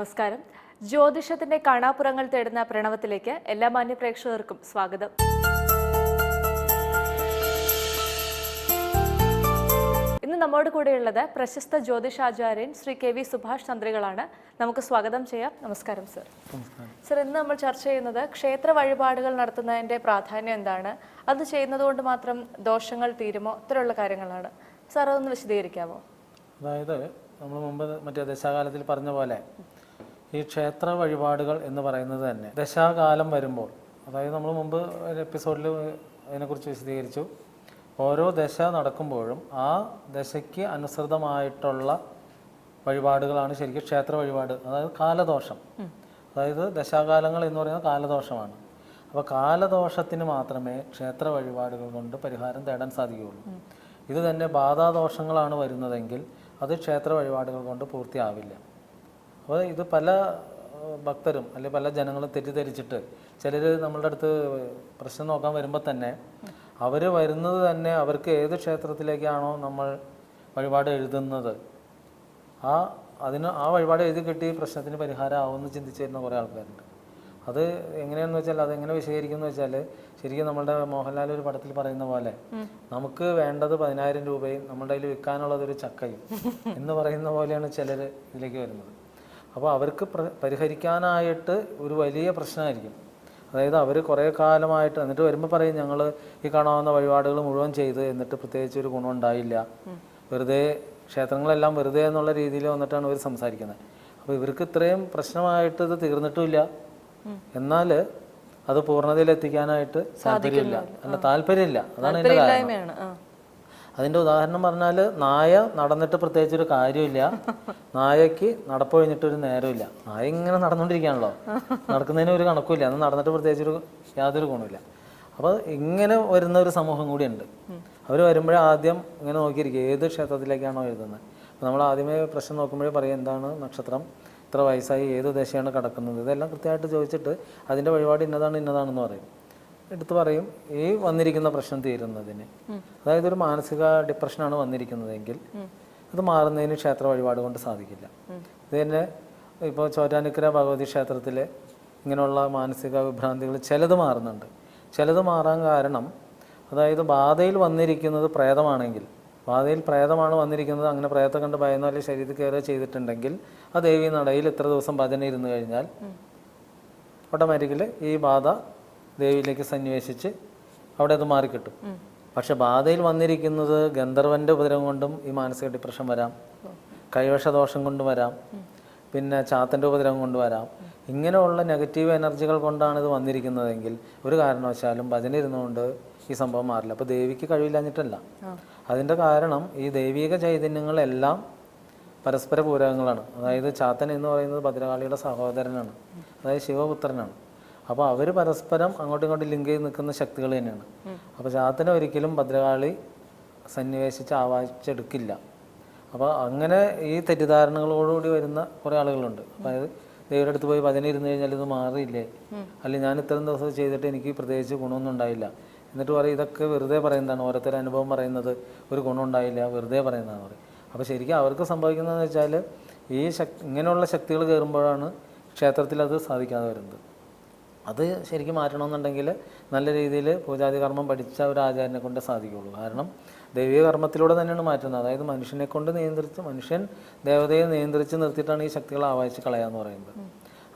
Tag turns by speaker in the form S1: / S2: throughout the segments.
S1: നമസ്കാരം. ജ്യോതിഷത്തിന്റെ കാണാപ്പുറങ്ങൾ തേടുന്ന പ്രണവത്തിലേക്ക് എല്ലാ മാന്യ പ്രേക്ഷകർക്കും സ്വാഗതം. ഇന്ന് നമ്മോട് കൂടെയുള്ളത് പ്രശസ്ത ജ്യോതിഷാചാര്യൻ ശ്രീ കെ വി സുഭാഷ് തന്ത്രികളാണ് നമുക്ക് സ്വാഗതം ചെയ്യാം. നമസ്കാരം സർ. സർ ഇന്ന് നമ്മൾ ചർച്ച ചെയ്യുന്നത് ക്ഷേത്ര വഴിപാടുകൾ നടത്തുന്നതിന്റെ പ്രാധാന്യം എന്താണ്? അത് ചെയ്യുന്നതുകൊണ്ട് മാത്രം ദോഷങ്ങൾ തീരുമോ? ഇത്തരമുള്ള കാര്യങ്ങളാണ്. സാർ അതൊന്ന് വിശദീകരിക്കാമോ?
S2: അതായത് നമ്മൾ മുമ്പ് മറ്റേ ദശാകാലത്തിൽ പറഞ്ഞ പോലെ ഈ ക്ഷേത്ര വഴിപാടുകൾ എന്ന് പറയുന്നത് തന്നെ. ദശാകാലം വരുമ്പോൾ അതായത് നമ്മൾ മുമ്പ് ഒരു എപ്പിസോഡിൽ അതിനെക്കുറിച്ച് വിശദീകരിച്ചു. ഓരോ ദശ നടക്കുമ്പോഴും ആ ദശയ്ക്ക് അനുസൃതമായിട്ടുള്ള വഴിപാടുകളാണ് ശരിക്കും ക്ഷേത്ര വഴിപാട് അതായത് കാലദോഷം. അതായത് ദശാകാലങ്ങൾ എന്ന് പറയുന്നത് കാലദോഷമാണ്. അപ്പോൾ കാലദോഷത്തിന് മാത്രമേ ക്ഷേത്ര വഴിപാടുകൾ കൊണ്ട് പരിഹാരം തേടാൻ സാധിക്കുകയുള്ളൂ. ഇത് തന്നെ ബാധാദോഷങ്ങളാണ് വരുന്നതെങ്കിൽ അത് ക്ഷേത്ര വഴിപാടുകൾ കൊണ്ട് പൂർത്തിയാവില്ല. അപ്പോൾ ഇത് പല ഭക്തരും അല്ലെങ്കിൽ പല ജനങ്ങളും തെറ്റിദ്ധരിച്ചിട്ട് ചിലർ നമ്മളുടെ അടുത്ത് പ്രശ്നം നോക്കാൻ വരുമ്പോൾ തന്നെ അവർ വരുന്നത് തന്നെ അവർക്ക് ഏത് ക്ഷേത്രത്തിലേക്കാണോ നമ്മൾ വഴിപാട് എഴുതുന്നത്. ആ അതിന് ആ വഴിപാട് എഴുതി കിട്ടി പ്രശ്നത്തിന് പരിഹാരം ആവുമെന്ന് ചിന്തിച്ചു വരുന്ന കുറേ ആൾക്കാരുണ്ട്. അത് എങ്ങനെയാണെന്ന് വെച്ചാൽ അത് എങ്ങനെ വിശദീകരിക്കുന്നു വെച്ചാൽ ശരിക്കും നമ്മളുടെ മോഹൻലാൽ ഒരു പടത്തിൽ പറയുന്ന പോലെ നമുക്ക് വേണ്ടത് പതിനായിരം രൂപയും നമ്മളുടെ കയ്യിൽ വിൽക്കാനുള്ളത് ഒരു ചക്കയും എന്ന് പറയുന്ന പോലെയാണ് ചിലർ ഇതിലേക്ക് വരുന്നത്. അപ്പോൾ അവർക്ക് പരിഹരിക്കാനായിട്ട് ഒരു വലിയ പ്രശ്നമായിരിക്കും. അതായത് അവർ കുറേ കാലമായിട്ട് എന്നിട്ട് വരുമ്പോൾ പറയും ഞങ്ങൾ ഈ കാണാവുന്ന വഴിപാടുകൾ മുഴുവൻ ചെയ്ത് എന്നിട്ട് പ്രത്യേകിച്ച് ഒരു ഗുണം ഉണ്ടായില്ല. വെറുതെ ക്ഷേത്രങ്ങളെല്ലാം വെറുതെ എന്നുള്ള രീതിയിൽ വന്നിട്ടാണ് ഇവർ സംസാരിക്കുന്നത് അപ്പോൾ ഇവർക്ക് ഇത്രയും പ്രശ്നമായിട്ട് ഇത് തീർന്നിട്ടുമില്ല. എന്നാൽ അത് പൂർണതയിൽ എത്തിക്കാനായിട്ട് താല്പര്യമില്ല അല്ല താല്പര്യമില്ല. അതാണ് എന്റെ കാരണം.
S1: ആ.
S2: അതിന്റെ ഉദാഹരണം പറഞ്ഞാൽ നായ നടന്നിട്ട് പ്രത്യേകിച്ച് ഒരു കാര്യമില്ല നായക്ക് നടപ്പൊഴിഞ്ഞിട്ടൊരു നേരമില്ല. നായ ഇങ്ങനെ നടന്നുകൊണ്ടിരിക്കുകയാണല്ലോ നടക്കുന്നതിന് ഒരു കണക്കുമില്ല. അന്ന് നടന്നിട്ട് പ്രത്യേകിച്ച് ഒരു യാതൊരു ഗുണമില്ല അപ്പോൾ ഇങ്ങനെ വരുന്ന ഒരു സമൂഹം കൂടിയുണ്ട്. അവർ വരുമ്പോഴേ ആദ്യം ഇങ്ങനെ നോക്കിയിരിക്കുക. ഏത് ക്ഷേത്രത്തിലേക്കാണോ എഴുതുന്നത് അപ്പോൾ നമ്മൾ ആദ്യമേ പ്രശ്നം നോക്കുമ്പോഴേ പറയും എന്താണ് നക്ഷത്രം? ഇത്ര വയസ്സായി ഏത് ദശയാണ് കിടക്കുന്നത്? ഇതെല്ലാം കൃത്യമായിട്ട് ചോദിച്ചിട്ട് അതിന്റെ വഴിപാട് ഇന്നതാണ് ഇന്നതാണെന്ന് പറയും. എടുത്തു പറയും ഈ വന്നിരിക്കുന്ന പ്രശ്നം തീരുന്നതിന്. അതായത് ഒരു മാനസിക ഡിപ്രഷനാണ് വന്നിരിക്കുന്നതെങ്കിൽ അത് മാറുന്നതിന് ക്ഷേത്ര വഴിപാട് കൊണ്ട് സാധിക്കില്ല. ഇത് തന്നെ ഇപ്പോൾ ചോറ്റാനിക്കര ഭഗവതി ക്ഷേത്രത്തിൽ ഇങ്ങനെയുള്ള മാനസിക വിഭ്രാന്തികൾ ചിലത് മാറുന്നുണ്ട്. ചിലത് മാറാൻ കാരണം അതായത് ബാധയിൽ വന്നിരിക്കുന്നത് പ്രേതമാണെങ്കിൽ ബാധയിൽ പ്രേതമാണ് വന്നിരിക്കുന്നത് അങ്ങനെ പ്രേതത്തെ കണ്ട് ഭയന്നോ അല്ലെങ്കിൽ ശരീരത്തിൽ കയറുക ചെയ്തിട്ടുണ്ടെങ്കിൽ ആ ദേവി നടയിൽ ഇത്ര ദിവസം ഭജന ഇരുന്നു കഴിഞ്ഞാൽ ഓട്ടോമാറ്റിക്കലി ഈ ബാധ ദേവിയിലേക്ക് സന്നിവേശിച്ച് അവിടെ അത് മാറിക്കിട്ടും. പക്ഷെ ബാധയിൽ വന്നിരിക്കുന്നത് ഗന്ധർവന്റെ ഉപദ്രവം കൊണ്ടും ഈ മാനസിക ഡിപ്രഷൻ വരാം. കൈവശദോഷം കൊണ്ടും വരാം. പിന്നെ ചാത്തന്റെ ഉപദ്രവം കൊണ്ട് വരാം. ഇങ്ങനെയുള്ള നെഗറ്റീവ് എനർജികൾ കൊണ്ടാണ് ഇത് വന്നിരിക്കുന്നതെങ്കിൽ ഒരു കാരണവശാലും ഭജന ഇരുന്നുകൊണ്ട് ഈ സംഭവം മാറില്ല. അപ്പോൾ ദേവിക്ക് കഴിവില്ലാഞ്ഞിട്ടല്ല. അതിന്റെ കാരണം ഈ ദൈവിക ചൈതന്യങ്ങളെല്ലാം പരസ്പര പൂരകങ്ങളാണ്. അതായത് ചാത്തൻ എന്ന് പറയുന്നത് ഭദ്രകാളിയുടെ സഹോദരനാണ്. അതായത് ശിവപുത്രനാണ്. അപ്പോൾ അവർ പരസ്പരം അങ്ങോട്ടും ഇങ്ങോട്ടും ലിങ്ക് ചെയ്ത് നിൽക്കുന്ന ശക്തികൾ തന്നെയാണ്. അപ്പോൾ ചാത്തനെ ഒരിക്കലും ഭദ്രകാളി സന്നിവേശിച്ച് ആവാഹിച്ചെടുക്കില്ല. അപ്പോൾ അങ്ങനെ ഈ തെറ്റിദ്ധാരണകളോടുകൂടി വരുന്ന കുറേ ആളുകളുണ്ട്. അതായത് ദൈവയുടെ അടുത്ത് പോയി ഭജന ഇരുന്ന് കഴിഞ്ഞാൽ ഇത് മാറിയില്ലേ? അല്ലെങ്കിൽ ഞാൻ ഇത്രയും ദിവസം ചെയ്തിട്ട് എനിക്ക് പ്രത്യേകിച്ച് ഗുണമൊന്നും ഉണ്ടായില്ല. എന്നിട്ട് പറയും ഇതൊക്കെ വെറുതെ പറയുന്നതാണ്. ഓരോരുത്തരുടെ അനുഭവം പറയുന്നത് ഒരു ഗുണം ഉണ്ടായില്ല. വെറുതെ പറയുന്നതാണ് പറയും. അപ്പോൾ ശരിക്കും അവർക്ക് സംഭവിക്കുന്നതെന്ന് വെച്ചാൽ ഈ ശക് ഇങ്ങനെയുള്ള ശക്തികൾ കയറുമ്പോഴാണ് ക്ഷേത്രത്തിൽ അത് സാധിക്കാതെ വരുന്നത്. അത് ശരിക്കും മാറ്റണമെന്നുണ്ടെങ്കിൽ നല്ല രീതിയിൽ പൂജാതി കർമ്മം പഠിച്ച ഒരു ആചാര്യനെ കൊണ്ട് സാധിക്കുകയുള്ളൂ കാരണം ദൈവിക കർമ്മത്തിലൂടെ തന്നെയാണ് മാറ്റുന്നത്. അതായത് മനുഷ്യനെ കൊണ്ട് നിയന്ത്രിച്ച് മനുഷ്യൻ ദേവതയെ നിയന്ത്രിച്ച് നിർത്തിയിട്ടാണ് ഈ ശക്തികളെ ആവാഹിച്ച് കളയാന്ന് പറയുന്നത്.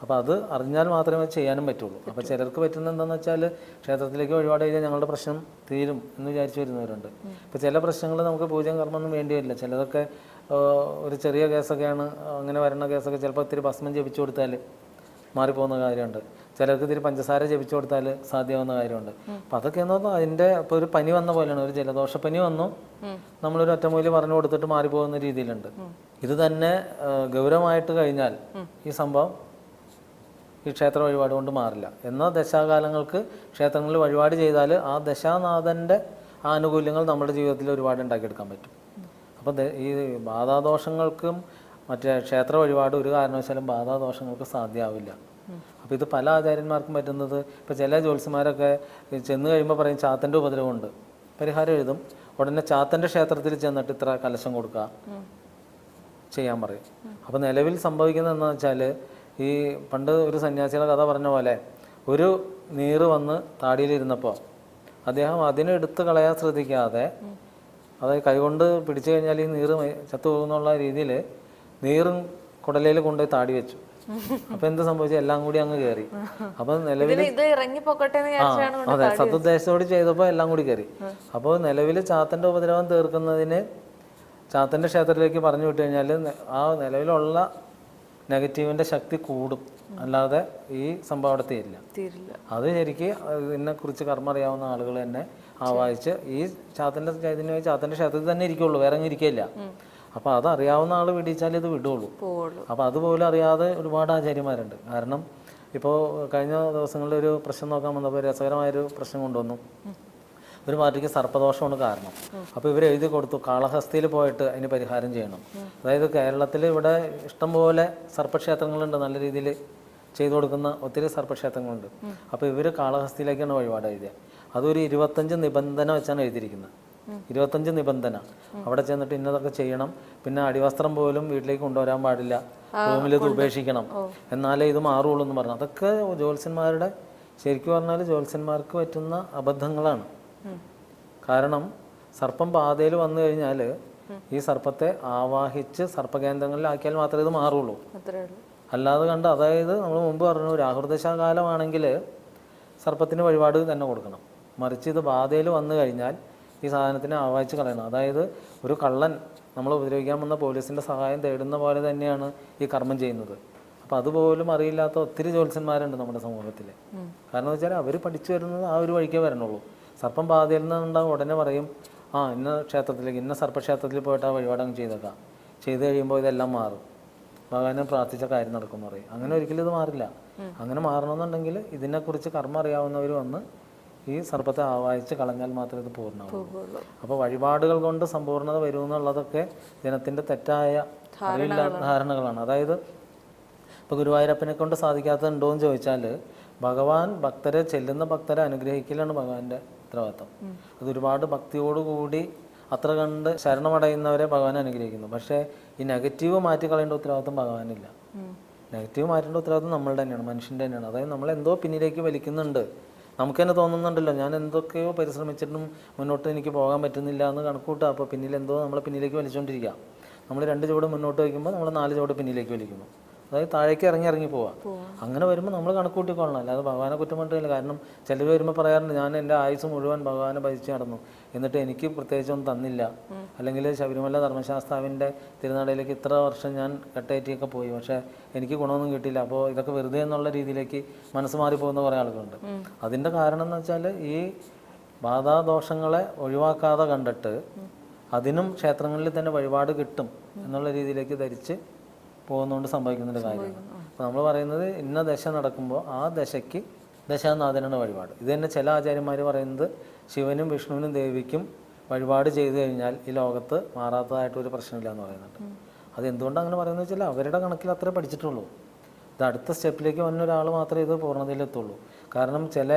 S2: അപ്പോൾ അത് അറിഞ്ഞാൽ മാത്രമേ ചെയ്യാനും പറ്റുള്ളൂ. അപ്പോൾ ചിലർക്ക് പറ്റുന്ന എന്താണെന്ന് വെച്ചാൽ ക്ഷേത്രത്തിലേക്ക് ഒരുപാട് കഴിഞ്ഞാൽ ഞങ്ങളുടെ പ്രശ്നം തീരും എന്ന് വിചാരിച്ചു വരുന്നവരുണ്ട്. ഇപ്പോൾ ചില പ്രശ്നങ്ങൾ നമുക്ക് പൂജയും കർമ്മമൊന്നും വേണ്ടി വരില്ല ചിലതൊക്കെ ഒരു ചെറിയ കേസൊക്കെയാണ് അങ്ങനെ വരുന്ന കേസൊക്കെ ചിലപ്പോൾ ഇത്തിരി ഭസ്മം ജപിച്ചു കൊടുത്താൽ മാറിപ്പോകുന്ന കാര്യമുണ്ട്. ചിലർക്ക് ഇതിൽ പഞ്ചസാര ജപിച്ചു കൊടുത്താൽ സാധ്യമാവുന്ന കാര്യമുണ്ട്. അപ്പം അതൊക്കെ എന്ന് പറഞ്ഞാൽ അതിന്റെ ഇപ്പോൾ ഒരു പനി വന്ന പോലെയാണ്. ഒരു ജലദോഷപ്പനി വന്നു. നമ്മളൊരു ഒറ്റമൂലി പറഞ്ഞു കൊടുത്തിട്ട് മാറിപ്പോകുന്ന രീതിയിലുണ്ട്. ഇത് തന്നെ ഗൗരവമായിട്ട് കഴിഞ്ഞാൽ ഈ സംഭവം ഈ ക്ഷേത്ര വഴിപാട് കൊണ്ട് മാറില്ല. എന്നാൽ ദശാകാലങ്ങൾക്ക് ക്ഷേത്രങ്ങളിൽ വഴിപാട് ചെയ്താൽ ആ ദശാനാഥന്റെ ആനുകൂല്യങ്ങൾ നമ്മുടെ ജീവിതത്തിൽ ഒരുപാട് ഉണ്ടാക്കിയെടുക്കാൻ പറ്റും. അപ്പോൾ ഈ ബാധാദോഷങ്ങൾക്കും മറ്റേ ക്ഷേത്ര വഴിപാട് ഒരു കാരണവശാലും ബാധാദോഷങ്ങൾക്ക് സാധ്യമാവില്ല അപ്പോൾ ഇത് പല ആചാര്യന്മാർക്കും പറ്റുന്നത് ഇപ്പോൾ ചില ജ്യോത്സ്യന്മാരൊക്കെ ചെന്ന് കഴിയുമ്പോൾ പറയും ചാത്തന്റെ ഉപദ്രവമുണ്ട്. പരിഹാരം എഴുതും. ഉടനെ ചാത്തന്റെ ക്ഷേത്രത്തിൽ ചെന്നിട്ട് ഇത്ര കലശം കൊടുക്കുക ചെയ്യാൻ പറയും. അപ്പോൾ നിലവിൽ സംഭവിക്കുന്നത് എന്താണെന്ന് വെച്ചാൽ ഈ പണ്ട് ഒരു സന്യാസിയുടെ കഥ പറഞ്ഞ പോലെ ഒരു നീറ് വന്ന് താടിയിലിരുന്നപ്പോൾ അദ്ദേഹം അതിനെടുത്ത് കളയാൻ ശ്രദ്ധിക്കാതെ അതായത് കൈകൊണ്ട് പിടിച്ചു കഴിഞ്ഞാൽ ഈ നീറ് ചത്തു പോകുന്നുള്ള രീതിയിൽ നീറും കുടലയിൽ കൊണ്ടുപോയി താടി വെച്ചു. അപ്പൊ എന്താ സംഭവിച്ചു? എല്ലാം കൂടി അങ്ങ് കയറി അപ്പൊ നിലവിൽ
S1: ഇതിന്
S2: അതെ സതുദ്ദേശത്തോട് ചെയ്തപ്പോ എല്ലാം കൂടി കയറി അപ്പൊ നിലവിൽ ചാത്തന്റെ ഉപദ്രവം തീർക്കുന്നതിന് ചാത്തന്റെ ക്ഷേത്രത്തിലേക്ക് പറഞ്ഞു വിട്ടു കഴിഞ്ഞാൽ ആ നിലവിലുള്ള നെഗറ്റീവിന്റെ ശക്തി കൂടും. അല്ലാതെ ഈ സംഭവം അവിടെ തീരില്ല. അത് ശരിക്ക് ഇതിനെക്കുറിച്ച് കർമ്മം അറിയാവുന്ന ആളുകൾ തന്നെ ആവാഹിച്ച് ഈ ചാത്തന്റെ ചൈതന്യമായി ചാത്തന്റെ ക്ഷേത്രത്തിൽ തന്നെ ഇരിക്കുള്ളൂ. വേറെ അങ്ങ് ഇരിക്കില്ല അപ്പോൾ അത് അറിയാവുന്ന ആൾ പിടിച്ചാൽ ഇത് വിടുള്ളൂ. അപ്പോൾ അതുപോലും അറിയാതെ ഒരുപാട് ആചാര്യന്മാരുണ്ട്. കാരണം ഇപ്പോൾ കഴിഞ്ഞ ദിവസങ്ങളിൽ ഒരു പ്രശ്നം നോക്കാൻ വന്നപ്പോൾ രസകരമായൊരു പ്രശ്നം കൊണ്ടുവന്നു. ഒരു പാർട്ടിക്ക് സർപ്പദോഷമാണ് കാരണം. അപ്പോൾ ഇവർ എഴുതി കൊടുത്തു കാളഹസ്തിയിൽ പോയിട്ട് അതിന് പരിഹാരം ചെയ്യണം. അതായത് കേരളത്തിൽ ഇവിടെ ഇഷ്ടംപോലെ സർപ്പക്ഷേത്രങ്ങളുണ്ട് നല്ല രീതിയിൽ ചെയ്തു കൊടുക്കുന്ന ഒത്തിരി സർപ്പക്ഷേത്രങ്ങളുണ്ട്. അപ്പോൾ ഇവർ കാളഹസ്തിയിലേക്കാണ് വഴിപാട് എഴുതിയത് അതൊരു ഇരുപത്തഞ്ച് നിബന്ധന വെച്ചാണ് എഴുതിയിരിക്കുന്നത്. ഇരുപത്തഞ്ച് നിബന്ധന. അവിടെ ചെന്നിട്ട് ഇന്നതൊക്കെ ചെയ്യണം. പിന്നെ അടിവസ്ത്രം പോലും വീട്ടിലേക്ക് കൊണ്ടുവരാൻ പാടില്ല. റൂമിൽ ഇത് ഉപേക്ഷിക്കണം. എന്നാലേ ഇത് മാറുള്ളൂ എന്ന് പറഞ്ഞു. അതൊക്കെ ജ്യോത്സ്യന്മാരുടെ ശരിക്കും പറഞ്ഞാൽ ജ്യോത്സ്യന്മാർക്ക് പറ്റുന്ന അബദ്ധങ്ങളാണ്. കാരണം സർപ്പം പാതയിൽ വന്നു കഴിഞ്ഞാൽ ഈ സർപ്പത്തെ ആവാഹിച്ച് സർപ്പകേന്ദ്രങ്ങളിലാക്കിയാൽ മാത്രമേ ഇത് മാറുള്ളൂ. അല്ലാതെ കണ്ട് അതായത് നമ്മൾ മുമ്പ് പറഞ്ഞു രാഹുർദശാകാലമാണെങ്കിൽ സർപ്പത്തിന് വഴിപാട് തന്നെ കൊടുക്കണം. മറിച്ച് ഇത് ബാധയിൽ വന്നു കഴിഞ്ഞാൽ ഈ സാധനത്തിനെ ആവാഹിച്ച് കളയണം. അതായത് ഒരു കള്ളൻ നമ്മൾ ഉപദ്രവിക്കാൻ വന്ന പോലീസിന്റെ സഹായം തേടുന്ന പോലെ തന്നെയാണ് ഈ കർമ്മം ചെയ്യുന്നത്. അപ്പോൾ അതുപോലും അറിയില്ലാത്ത ഒത്തിരി ജോത്സ്യന്മാരുണ്ട് നമ്മുടെ സമൂഹത്തിൽ കാരണം എന്ന് വെച്ചാൽ അവർ പഠിച്ചു വരുന്നത് ആ ഒരു വഴിക്കേ വരണുള്ളൂ. സർപ്പം ബാധയിൽ നിന്നുണ്ടാകും ഉടനെ പറയും ആ ഇന്ന ക്ഷേത്രത്തിലേക്ക് ഇന്ന സർപ്പക്ഷേത്രത്തിൽ പോയിട്ട് ആ വഴിപാടം ചെയ്തേക്കാം. ചെയ്ത് കഴിയുമ്പോൾ ഇതെല്ലാം മാറും. ഭഗവാനെ പ്രാർത്ഥിച്ച കാര്യം നടക്കും പറയും. അങ്ങനെ ഒരിക്കലും ഇത് മാറില്ല. അങ്ങനെ മാറണമെന്നുണ്ടെങ്കിൽ ഇതിനെക്കുറിച്ച് കർമ്മം അറിയാവുന്നവർ വന്ന് ഈ സർപ്പത്തെ ആവാഹിച്ച് കളഞ്ഞാൽ മാത്രമേ ഇത് പൂർണമാവൂ
S1: പോവുള്ളൂ
S2: അപ്പോൾ വഴിപാടുകൾ കൊണ്ട് സമ്പൂർണത വരുമെന്നുള്ളതൊക്കെ ജനത്തിന്റെ തെറ്റായ ധാരണകളാണ്. അതായത് ഇപ്പോൾ ഗുരുവായൂരപ്പനെ കൊണ്ട് സാധിക്കാത്തതുണ്ടോ എന്ന് ചോദിച്ചാൽ ഭഗവാൻ ഭക്തരെ ചെല്ലുന്ന ഭക്തരെ അനുഗ്രഹിക്കലാണ് ഭഗവാന്റെ ഉത്തരവാദിത്തം. അത് ഒരുപാട് ഭക്തിയോടുകൂടി അത്ര കണ്ട് ശരണമടയുന്നവരെ ഭഗവാൻ അനുഗ്രഹിക്കുന്നു. പക്ഷേ ഈ നെഗറ്റീവ് മാറ്റി കളയേണ്ട ഉത്തരവാദിത്തം ഭഗവാനില്ല. നെഗറ്റീവ് മാറ്റേണ്ട ഉത്തരവാദിത്തം നമ്മളുടെ തന്നെയാണ് മനുഷ്യന്റെ തന്നെയാണ്. അതായത് നമ്മൾ എന്തോ പിന്നിലേക്ക് വലിക്കുന്നുണ്ട്. നമുക്ക് തന്നെ തോന്നുന്നുണ്ടല്ലോ ഞാൻ എന്തൊക്കെയോ പരിശ്രമിച്ചിട്ടും മുന്നോട്ട് എനിക്ക് പോകാൻ പറ്റുന്നില്ല എന്ന് കണക്കൂട്ടുക അപ്പോൾ പിന്നിലെന്തോ നമ്മളെ പിന്നിലേക്ക് വലിച്ചുകൊണ്ടിരിക്കുക നമ്മൾ രണ്ട് ചുവട് മുന്നോട്ട് വയ്ക്കുമ്പോൾ നമ്മൾ നാല് ചുവട് പിന്നിലേക്ക് വലിക്കുന്നു. അതായത് താഴേക്ക് ഇറങ്ങി ഇറങ്ങി പോവാം. അങ്ങനെ വരുമ്പോൾ നമ്മൾ കണക്കൂട്ടിക്കൊള്ളണം അല്ലാതെ ഭഗവാനെ കുറ്റം പറഞ്ഞില്ല കാരണം ചിലർ വരുമ്പോൾ പറയാറുണ്ട് ഞാൻ എന്റെ ആയുസ് മുഴുവൻ ഭഗവാനെ ഭജിച്ച് നടന്നു. എന്നിട്ട് എനിക്ക് പ്രത്യേകിച്ചൊന്നും തന്നില്ല. അല്ലെങ്കിൽ ശബരിമല ധർമ്മശാസ്താവിന്റെ തിരുനാടയിലേക്ക് ഇത്ര വർഷം ഞാൻ കട്ടയറ്റിയൊക്കെ പോയി. പക്ഷേ എനിക്ക് ഗുണമൊന്നും കിട്ടിയില്ല. അപ്പോൾ ഇതൊക്കെ വെറുതെ എന്നുള്ള രീതിയിലേക്ക് മനസ്സ് മാറിപ്പോകുന്ന കുറേ ആളുകളുണ്ട്. അതിന്റെ കാരണം എന്ന് വെച്ചാൽ ഈ ബാധാദോഷങ്ങളെ ഒഴിവാക്കാതെ കണ്ടിട്ട് അതിനും ക്ഷേത്രങ്ങളിൽ തന്നെ വഴിപാട് കിട്ടും എന്നുള്ള രീതിയിലേക്ക് ധരിച്ച് പോകുന്നതുകൊണ്ട് സംഭവിക്കുന്നൊരു കാര്യമാണ്. അപ്പോൾ നമ്മൾ പറയുന്നത് ഇന്ന ദശ നടക്കുമ്പോൾ ആ ദശയ്ക്ക് ദശാനാഥനാണ് വഴിപാട്. ഇത് തന്നെ ചില ആചാര്യന്മാർ പറയുന്നത് ശിവനും വിഷ്ണുവിനും ദേവിക്കും വഴിപാട് ചെയ്തു കഴിഞ്ഞാൽ ഈ ലോകത്ത് മാറാത്തതായിട്ടൊരു പ്രശ്നമില്ല എന്ന് പറയുന്നുണ്ട്. അത് എന്തുകൊണ്ട് അങ്ങനെ പറയുന്നത് വെച്ചാൽ അവരുടെ കണക്കിൽ അത്രേ പഠിച്ചിട്ടുള്ളൂ. ഇത് അടുത്ത സ്റ്റെപ്പിലേക്ക് വന്ന ഒരാൾ മാത്രമേ ഇത് പൂർണതയിലെത്തുള്ളൂ. കാരണം ചില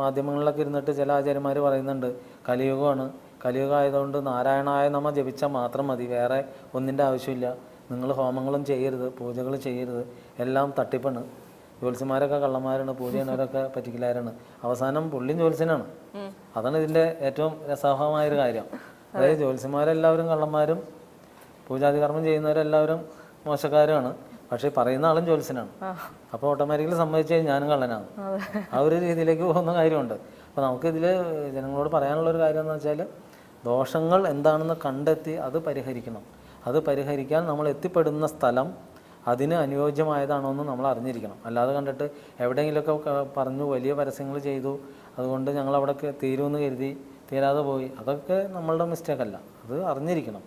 S2: മാധ്യമങ്ങളിലൊക്കെ ഇരുന്നിട്ട് ചില ആചാര്യന്മാർ പറയുന്നുണ്ട് കലിയുഗമാണ്. കലിയുഗം ആയതുകൊണ്ട് നാരായണായ നമ ജപിച്ചാൽ മാത്രം മതി വേറെ ഒന്നിന്റെ ആവശ്യമില്ല. നിങ്ങൾ ഹോമങ്ങളും ചെയ്യരുത് പൂജകൾ ചെയ്യരുത്. എല്ലാം തട്ടിപ്പാണ്. ജ്യോത്സ്യന്മാരൊക്കെ കള്ളന്മാരാണ് പൂജ ചെയ്യുന്നവരൊക്കെ പറ്റിക്കലാരാണ്. അവസാനം പുള്ളിയും ജ്യോത്സ്യനാണ്. അതാണ് ഇതിന്റെ ഏറ്റവും രസകരമായൊരു കാര്യം. അതായത് ജ്യോത്സ്യന്മാരെല്ലാവരും കള്ളന്മാരും പൂജാതികർമ്മം ചെയ്യുന്നവരെല്ലാവരും മോശക്കാരുമാണ് പക്ഷേ പറയുന്ന ആളും ജ്യോത്സ്യനാണ്. അപ്പോൾ ഓട്ടോമാറ്റിക്കലി സമ്മതിച്ചു ഞാനും കള്ളനാണ്. ആ ഒരു രീതിയിലേക്ക് പോകുന്ന കാര്യമുണ്ട്. അപ്പോൾ നമുക്കിതിൽ ജനങ്ങളോട് പറയാനുള്ളൊരു കാര്യം എന്ന് വെച്ചാൽ ദോഷങ്ങൾ എന്താണെന്ന് കണ്ടെത്തി അത് പരിഹരിക്കണം. അത് പരിഹരിക്കാൻ നമ്മൾ എത്തിപ്പെടുന്ന സ്ഥലം അതിന് അനുയോജ്യമായതാണോ എന്ന് നമ്മൾ അറിഞ്ഞിരിക്കണം. അല്ലാതെ കണ്ടിട്ട് എവിടെയെങ്കിലുമൊക്കെ പറഞ്ഞു വലിയ പരസ്യങ്ങൾ ചെയ്തു. അതുകൊണ്ട് ഞങ്ങൾ അവിടെ തീരുമെന്ന് കരുതി തീരാതെ പോയി. അതൊക്കെ നമ്മളുടെ മിസ്റ്റേക്കല്ല അത് അറിഞ്ഞിരിക്കണം.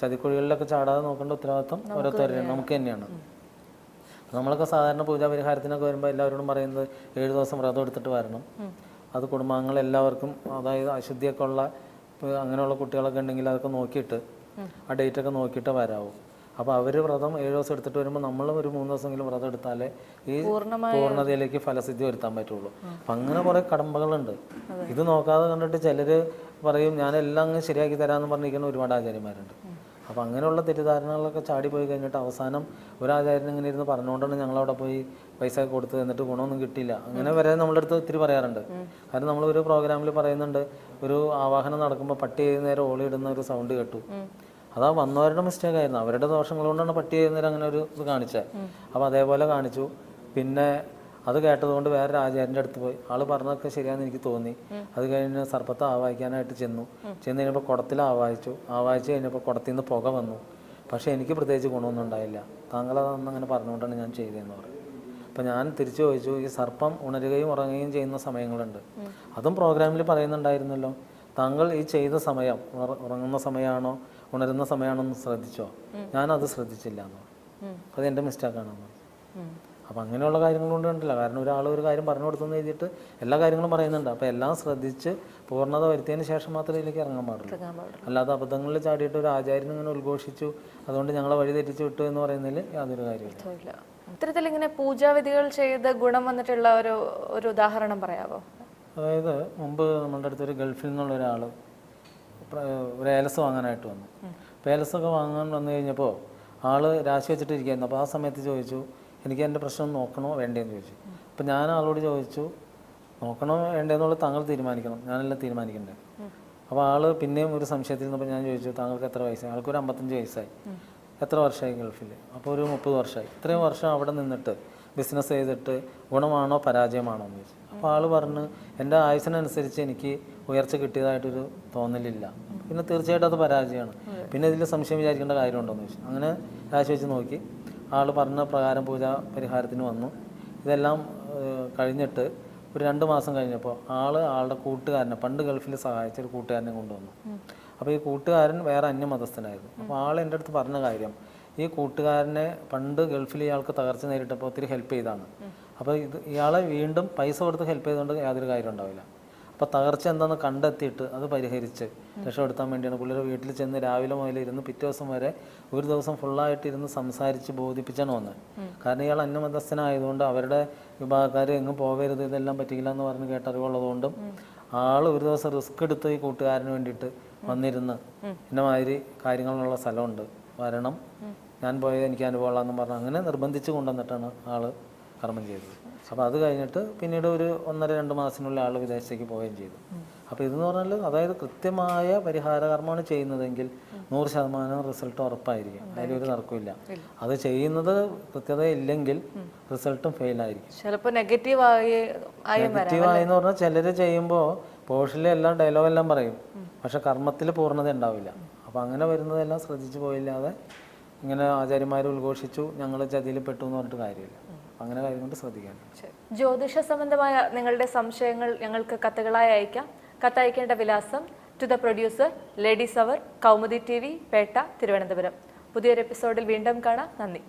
S2: ചതിക്കുഴികളിലൊക്കെ ചാടാതെ നോക്കേണ്ട ഉത്തരവാദിത്വം ഓരോരുത്തരുടെ നമുക്ക് തന്നെയാണ്. നമ്മളൊക്കെ സാധാരണ പൂജാ പരിഹാരത്തിനൊക്കെ വരുമ്പോൾ എല്ലാവരോടും പറയുന്നത് ഏഴ് ദിവസം വ്രതം എടുത്തിട്ട് വരണം. അത് കുടുംബാംഗങ്ങൾ എല്ലാവർക്കും അതായത് അശുദ്ധിയൊക്കെ ഉള്ള അങ്ങനെയുള്ള കുട്ടികളൊക്കെ ഉണ്ടെങ്കിൽ അതൊക്കെ നോക്കിയിട്ട് ആ ഡേറ്റൊക്കെ നോക്കിയിട്ട് വരാവൂ. അപ്പോൾ അവർ വ്രതം ഏഴ് ദിവസം എടുത്തിട്ട് വരുമ്പോൾ നമ്മളും ഒരു മൂന്ന് ദിവസമെങ്കിലും വ്രതം എടുത്താലേ ഈ പൂർണതയിലേക്ക് ഫലസിദ്ധി വരുത്താൻ പറ്റുള്ളൂ. അപ്പം അങ്ങനെ കുറേ കടമ്പകളുണ്ട്. ഇത് നോക്കാതെ കണ്ടിട്ട് ചിലർ പറയും ഞാനെല്ലാം അങ്ങ് ശരിയാക്കി തരാമെന്ന് പറഞ്ഞിരിക്കുന്ന ഒരുപാട് ആചാര്യന്മാരുണ്ട്. അപ്പോൾ അങ്ങനെയുള്ള തെറ്റിദ്ധാരണകളൊക്കെ ചാടി പോയി കഴിഞ്ഞിട്ട് അവസാനം ഒരാചാര്യൻ ഇങ്ങനെ ഇരുന്ന് പറഞ്ഞുകൊണ്ടാണ് ഞങ്ങളവിടെ പോയി പൈസ ഒക്കെ കൊടുത്ത് എന്നിട്ട് ഗുണമൊന്നും കിട്ടിയില്ല. അങ്ങനെ വരെ നമ്മുടെ അടുത്ത് ഒത്തിരി പറയാറുണ്ട്. കാരണം നമ്മൾ ഒരു പ്രോഗ്രാമിൽ പറയുന്നുണ്ട് ഒരു ആവാഹനം നടക്കുമ്പോൾ പട്ടി നേരെ ഓളിയിടുന്ന ഒരു സൗണ്ട് കേട്ടു. അതാ വന്നവരുടെ മിസ്റ്റേക്ക് ആയിരുന്നു. അവരുടെ ദോഷങ്ങൾ കൊണ്ടാണ് പട്ടി എന്നൊരു അങ്ങനെ ഒരു ഇത് കാണിച്ചത് അപ്പോൾ അതേപോലെ കാണിച്ചു. പിന്നെ അത് കേട്ടതുകൊണ്ട് വേറെ ആചാര്യന്റെ അടുത്ത് പോയി. ആൾ പറഞ്ഞതൊക്കെ ശരിയാന്ന് എനിക്ക് തോന്നി. അത് കഴിഞ്ഞ് സർപ്പത്തെ ആവാഹിക്കാനായിട്ട് ചെന്നു. ചെന്ന് കഴിഞ്ഞപ്പോൾ കുടത്തിൽ ആവാഹിച്ചു. ആവാഹിച്ച് കഴിഞ്ഞപ്പോൾ കുടത്തിൽ നിന്ന് പുക വന്നു. പക്ഷേ എനിക്ക് പ്രത്യേകിച്ച് ഗുണമൊന്നും ഉണ്ടായില്ല. താങ്കൾ അതൊന്നും അങ്ങനെ പറഞ്ഞുകൊണ്ടാണ് ഞാൻ ചെയ്തതെന്ന് പറഞ്ഞു അപ്പം ഞാൻ തിരിച്ചു ചോദിച്ചു ഈ സർപ്പം ഉണരുകയും ഉറങ്ങുകയും ചെയ്യുന്ന സമയങ്ങളുണ്ട്. അതും പ്രോഗ്രാമിൽ പറയുന്നുണ്ടായിരുന്നല്ലോ. താങ്കൾ ഈ ചെയ്ത സമയം ഉറങ്ങുന്ന സമയമാണോ ഉണരുന്ന സമയമാണോ എന്ന് ശ്രദ്ധിച്ചോ? ഞാനത് ശ്രദ്ധിച്ചില്ല എന്ന് അത് എന്റെ മിസ്റ്റേക്കാണെന്ന് അപ്പം അങ്ങനെയുള്ള കാര്യങ്ങൾ കൊണ്ട് കണ്ടില്ല. കാരണം ഒരാൾ ഒരു കാര്യം പറഞ്ഞു കൊടുത്തെന്ന് എഴുതിയിട്ട് എല്ലാ കാര്യങ്ങളും പറയുന്നുണ്ട്. അപ്പോൾ എല്ലാം ശ്രദ്ധിച്ച് പൂർണത വരുത്തിയതിന് ശേഷം മാത്രമേ ഇതിലേക്ക് ഇറങ്ങാൻ പാടുള്ളൂ. അല്ലാതെ അബദ്ധങ്ങളിൽ ചാടിയിട്ട് ഒരു ആചാര്യൻ ഇങ്ങനെ ഉദ്ഘോഷിച്ചു അതുകൊണ്ട് ഞങ്ങളെ വഴി തെറ്റിച്ചു വിട്ടു എന്ന് പറയുന്നതിൽ യാതൊരു കാര്യമില്ല
S1: ഇത്തരത്തിൽ ഇങ്ങനെ പൂജാവിധികൾ ചെയ്ത് ഗുണം വന്നിട്ടുള്ള ഒരു ഒരു ഉദാഹരണം പറയാവോ?
S2: അതായത് മുമ്പ് നമ്മളുടെ അടുത്തൊരു ഗൾഫിൽ നിന്നുള്ള ഒരാൾ ഒരു ഏലസ് വാങ്ങാനായിട്ട് വന്നു. അപ്പോൾ ഏലസൊക്കെ വാങ്ങാൻ വന്നു കഴിഞ്ഞപ്പോൾ ആൾ രാശി വെച്ചിട്ടിരിക്കുകയായിരുന്നു അപ്പോൾ ആ സമയത്ത് ചോദിച്ചു എനിക്ക് എന്റെ പ്രശ്നം നോക്കണോ വേണ്ടേന്ന് ചോദിച്ചു. അപ്പോൾ ഞാൻ ആളോട് ചോദിച്ചു നോക്കണോ വേണ്ടേന്നുള്ളത് താങ്കൾ തീരുമാനിക്കണം. ഞാനല്ല തീരുമാനിക്കണ്ടേ. അപ്പോൾ ആൾ പിന്നെയും ഒരു സംശയത്തിൽ നിന്നപ്പോൾ ഞാൻ ചോദിച്ചു താങ്കൾക്ക് എത്ര വയസ്സായി? ആൾക്കൊരു അമ്പത്തഞ്ച് വയസ്സായി. എത്ര വർഷമായി ഗൾഫിൽ അപ്പോൾ ഒരു മുപ്പത് വർഷമായി ഇത്രയും വർഷം അവിടെ നിന്നിട്ട് ബിസിനസ് ചെയ്തിട്ട് ഗുണമാണോ പരാജയമാണോ എന്ന് ചോദിച്ചു. അപ്പോൾ ആൾ പറഞ്ഞു എന്റെ ആയുസിനനുസരിച്ച് എനിക്ക് ഉയർച്ച കിട്ടിയതായിട്ടൊരു തോന്നലില്ല. പിന്നെ തീർച്ചയായിട്ടും അത് പരാജയമാണ്. പിന്നെ ഇതിൽ സംശയം വിചാരിക്കേണ്ട കാര്യമുണ്ടോയെന്ന് ചോദിച്ചു. അങ്ങനെ രാശി വെച്ച് നോക്കി. ആൾ പറഞ്ഞ പ്രകാരം പൂജ പരിഹാരത്തിന് വന്നു. ഇതെല്ലാം കഴിഞ്ഞിട്ട് ഒരു രണ്ട് മാസം കഴിഞ്ഞപ്പോൾ ആൾ ആളുടെ കൂട്ടുകാരനെ പണ്ട് ഗൾഫിൽ സഹായിച്ച ഒരു കൂട്ടുകാരനെ കൊണ്ടുവന്നു. അപ്പോൾ ഈ കൂട്ടുകാരൻ വേറെ അന്യമതസ്ഥനായിരുന്നു. അപ്പോൾ ആൾ എന്റെ അടുത്ത് പറഞ്ഞ കാര്യം ഈ കൂട്ടുകാരനെ പണ്ട് ഗൾഫിൽ ഇയാൾക്ക് തകർച്ച നേരിട്ടപ്പോൾ ഒത്തിരി ഹെൽപ്പ് ചെയ്താണ്. അപ്പോൾ ഇത് ഇയാളെ വീണ്ടും പൈസ കൊടുത്ത് ഹെൽപ്പ് ചെയ്തുകൊണ്ട് യാതൊരു കാര്യം ഉണ്ടാവില്ല. അപ്പോൾ തകർച്ച എന്താണെന്ന് കണ്ടെത്തിയിട്ട് അത് പരിഹരിച്ച് രക്ഷപ്പെടുത്താൻ വേണ്ടിയാണ് പുള്ളിയുടെ വീട്ടിൽ ചെന്ന് രാവിലെ മുതൽ ഇരുന്ന് പിറ്റേ ദിവസം വരെ ഒരു ദിവസം ഫുള്ളായിട്ട് ഇരുന്ന് സംസാരിച്ച് ബോധിപ്പിച്ചാണ് വന്നത്. കാരണം ഇയാൾ അന്യമതസ്ഥനായതുകൊണ്ട് അവരുടെ വിഭാഗക്കാർ എങ്ങും പോകരുത് ഇതെല്ലാം പറ്റില്ല എന്ന് പറഞ്ഞ് കേട്ടറിവുള്ളതുകൊണ്ടും ആൾ ഒരു ദിവസം റിസ്ക് എടുത്ത് ഈ കൂട്ടുകാരന് വേണ്ടിയിട്ട് വന്നിരുന്ന് ഇന്നമാതിരി കാര്യങ്ങളുള്ള സ്ഥലമുണ്ട്. വരണം. ഞാൻ പോയത് എനിക്ക് അനുഭവമുള്ളതെന്ന് പറഞ്ഞു അങ്ങനെ നിർബന്ധിച്ച് കൊണ്ടുവന്നിട്ടാണ് ആൾ കർമ്മം ചെയ്തത്. അപ്പോൾ അത് കഴിഞ്ഞിട്ട് പിന്നീട് ഒരു ഒന്നര രണ്ട് മാസത്തിനുള്ളിൽ ആൾ വിദേശത്തേക്ക് പോവുകയും ചെയ്തു. അപ്പോൾ ഇതെന്ന് പറഞ്ഞാൽ അതായത് കൃത്യമായ പരിഹാര കർമ്മമാണ് ചെയ്യുന്നതെങ്കിൽ നൂറ് ശതമാനം റിസൾട്ട് ഉറപ്പായിരിക്കും. അതിലൊരു തർക്കമില്ല അത് ചെയ്യുന്നത് കൃത്യത ഇല്ലെങ്കിൽ റിസൾട്ടും ഫെയിലായിരിക്കും.
S1: ചിലപ്പോൾ നെഗറ്റീവ് ആയി ആയും വരാം
S2: നെഗറ്റീവായി എന്ന് പറഞ്ഞാൽ ചിലർ ചെയ്യുമ്പോൾ പോഷനിലെ എല്ലാം ഡയലോഗ് എല്ലാം പറയും പക്ഷെ കർമ്മത്തിൽ പൂർണത ഉണ്ടാവില്ല. അപ്പോൾ അങ്ങനെ വരുന്നതെല്ലാം ശ്രദ്ധിച്ചു പോയില്ലാതെ ഇങ്ങനെ ആചാര്യന്മാർ ഉദ്ഘോഷിച്ചു ഞങ്ങൾ ചതിയിൽ പെട്ടു എന്ന് പറഞ്ഞിട്ട് കാര്യമില്ല. അങ്ങനെ കാര്യം കൊണ്ട് ശ്രദ്ധിക്കാൻ
S1: ജ്യോതിഷ സംബന്ധമായ നിങ്ങളുടെ സംശയങ്ങൾ ഞങ്ങൾക്ക് കത്തുകളായി അയക്കാം. കത്തയക്കേണ്ട വിലാസം to the producer ladies hour Kaumudi T V Petta Thiruvananthapuram. പുതിയൊരു എപ്പിസോഡിൽ വീണ്ടും കാണാം. നന്ദി.